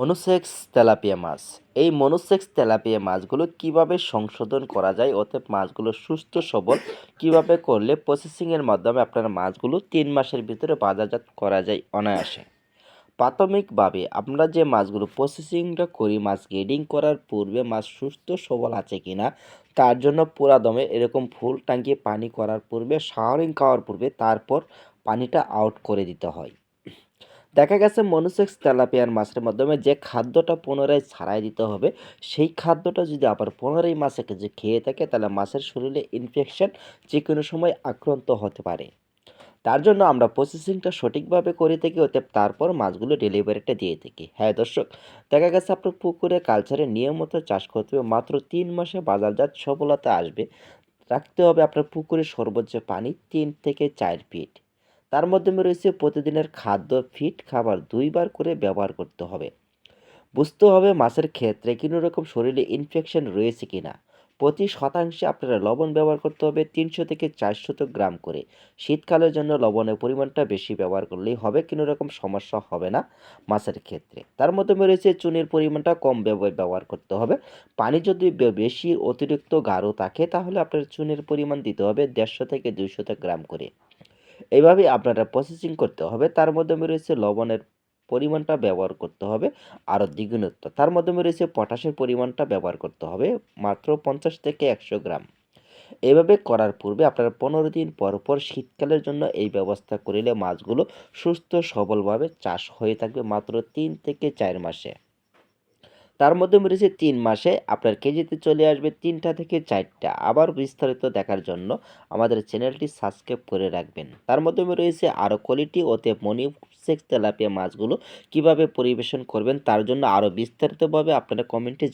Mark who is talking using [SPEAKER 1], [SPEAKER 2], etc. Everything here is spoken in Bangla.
[SPEAKER 1] মনোসেক্স তেলাপিয়া মাছ। এই মনোসেক্স তেলাপিয়া মাছগুলো কীভাবে সংশোধন করা যায়, অতএব মাছগুলো সুস্থ, সবল, কীভাবে করলে প্রসেসিংয়ের মাধ্যমে আপনার মাছগুলো তিন মাসের ভিতরে বাজারজাত করা যায় অনায়াসে? প্রাথমিকভাবে আমরা যে মাছগুলো প্রসেসিংটা করি, মাছ গ্রেডিং করার পূর্বে মাছ সুস্থ, সবল আছে কিনা, তার জন্য পুরা দমে এরকম ফুল টাঙ্কিয়ে পানি করার পূর্বে শাওয়ারিং খাওয়ার পূর্বে তারপর পানিটা আউট করে দিতে হয়। দেখা গেছে মনোসেক্স তেলাপিয়ার মাছের মাধ্যমে যে খাদ্যটা পুনরায় ছাড়াই দিতে হবে, সেই খাদ্যটা যদি আবার পুনরায় মাছে যে খেয়ে থাকে, তাহলে মাছের শরীরে ইনফেকশন যে কোনো সময় আক্রান্ত হতে পারে। তার জন্য আমরা প্রসেসিংটা সঠিকভাবে করে থাকি ওতে তারপর মাছগুলো ডেলিভারিটা দিয়ে থাকি। হ্যাঁ দর্শক, দেখা গেছে আপনার পুকুরে কালচারে নিয়মিত চাষ করতে হবে, মাত্র তিন মাসে বাজারজাত সফলতা আসবে। রাখতে হবে আপনার পুকুরে সর্বোচ্চ পানি তিন থেকে চার ফিট তার মাধ্যমে রয়েছে প্রতিদিনের খাদ্য, ফিট খাবার দুইবার করে ব্যবহার করতে হবে। বুঝতে হবে মাছের ক্ষেত্রে কোনো রকম শরীরে ইনফেকশন রয়েছে কি না প্রতি শতাংশে আপনারা লবণ ব্যবহার করতে হবে তিনশো থেকে চারশত গ্রাম করে। শীতকালের জন্য লবণের পরিমাণটা বেশি ব্যবহার করলেই হবে, কোনো রকম সমস্যা হবে না মাছের ক্ষেত্রে। তার মধ্যে রয়েছে চুনের পরিমাণটা কম ব্যব- ব্যবহার করতে হবে। পানি যদি বেশি অতিরিক্ত গাঢ় থাকে তাহলে আপনার চুনের পরিমাণ দিতে হবে দেড়শো থেকে দুইশত গ্রাম করে। এইভাবে আপনারা প্রসেসিং করতে হবে। তার মাধ্যমে রয়েছে লবণের পরিমাণটা ব্যবহার করতে হবে আরও দ্বিগুণত্ব। তার মাধ্যমে রয়েছে পটাশের পরিমাণটা ব্যবহার করতে হবে মাত্র পঞ্চাশ থেকে একশো গ্রাম। এভাবে করার পূর্বে আপনারা পনেরো দিন পর পর শীতকালের জন্য এই ব্যবস্থা করিলে মাছগুলো সুস্থ সবলভাবে চাষ হয়ে থাকবে মাত্র তিন থেকে চার মাসে। তার মধ্যে রয়েছে তিন মাসে, আপনার কেজিতে চলে আসবে তিনটা থেকে চারটা। আবার বিস্তারিত দেখার জন্য আমাদের চ্যানেলটি সাবস্ক্রাইব করে রাখবেন। তার মধ্যে রয়েছে আরও কোয়ালিটি ওতে মনি সেক্স তেলাপিয়া মাছগুলো কীভাবে পরিবেশন করবেন, তার জন্য আরও বিস্তারিতভাবে আপনারা কমেন্টে